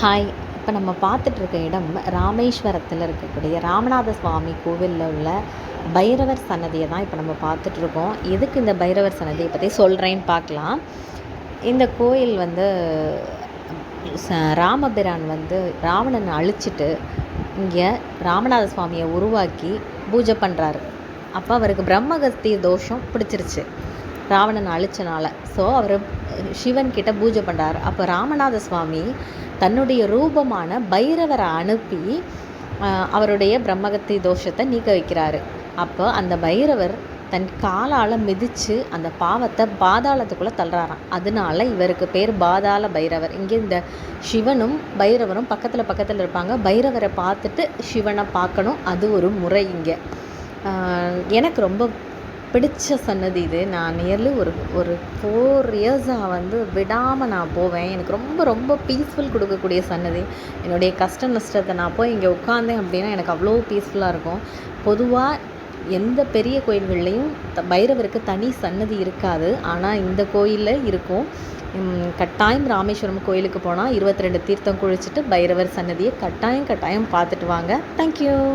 Hi இப்போ நம்ம பார்த்துட்ருக்க இடம் ராமேஸ்வரத்தில் இருக்கக்கூடிய ராமநாத சுவாமி கோவிலில் உள்ள பைரவர் சன்னதியை தான் இப்போ நம்ம பார்த்துட்ருக்கோம் எதுக்கு இந்த பைரவர் சன்னதியை பற்றி சொல்கிறேன்னு பார்க்கலாம். இந்த கோயில் வந்து ச ராமபிரான் வந்து ராவணனை அழிச்சிட்டு இங்கே ராமநாத சுவாமியை உருவாக்கி பூஜை பண்ணுறாரு அப்போ அவருக்கு பிரம்மகஸ்தி தோஷம் பிடிச்சிருச்சு. ராவணன் அழிச்சனால. ஸோ அவர் சிவன் கிட்ட பூஜை பண்ணுறார் அப்போ ராமநாத சுவாமி தன்னுடைய ரூபமான பைரவரை அனுப்பி அவருடைய பிரம்மகத்தி தோஷத்தை நீக்க வைக்கிறாரு. அப்போ அந்த பைரவர் தன் காலால் மிதித்து அந்த பாவத்தை பாதாளத்துக்குள்ளே தள்ளுறாராம். அதனால இவருக்கு பேர் பாதாள பைரவர். இங்கே இந்த சிவனும் பைரவரும் பக்கத்தில் பக்கத்தில் இருப்பாங்க. பைரவரை பார்த்துட்டு சிவனை பார்க்கணும். அது ஒரு முறை இங்கே. எனக்கு ரொம்ப பிடிச்ச சன்னதி இது. நான் நியர்லி ஒரு ஒரு ஃபோர் இயர்ஸாக வந்து விடாமல் நான் போவேன். எனக்கு ரொம்ப ரொம்ப பீஸ்ஃபுல் கொடுக்கக்கூடிய சன்னதி. என்னுடைய கஷ்ட நஷ்டத்தை நான் போய் இங்கே உட்காந்தேன் அப்படின்னா எனக்கு அவ்வளோ பீஸ்ஃபுல்லாக இருக்கும். பொதுவாக எந்த பெரிய கோயில்கள்லேயும் த- பைரவருக்கு தனி சன்னதி இருக்காது. ஆனால் இந்த கோயிலில் இருக்கும். கட்டாயம் ராமேஸ்வரம் கோயிலுக்கு போனால் இருபத்தி ரெண்டு தீர்த்தம் குளிச்சுட்டு பைரவர் சன்னதியை கட்டாயம் கட்டாயம் பார்த்துட்டு வாங்க. தேங்க்யூ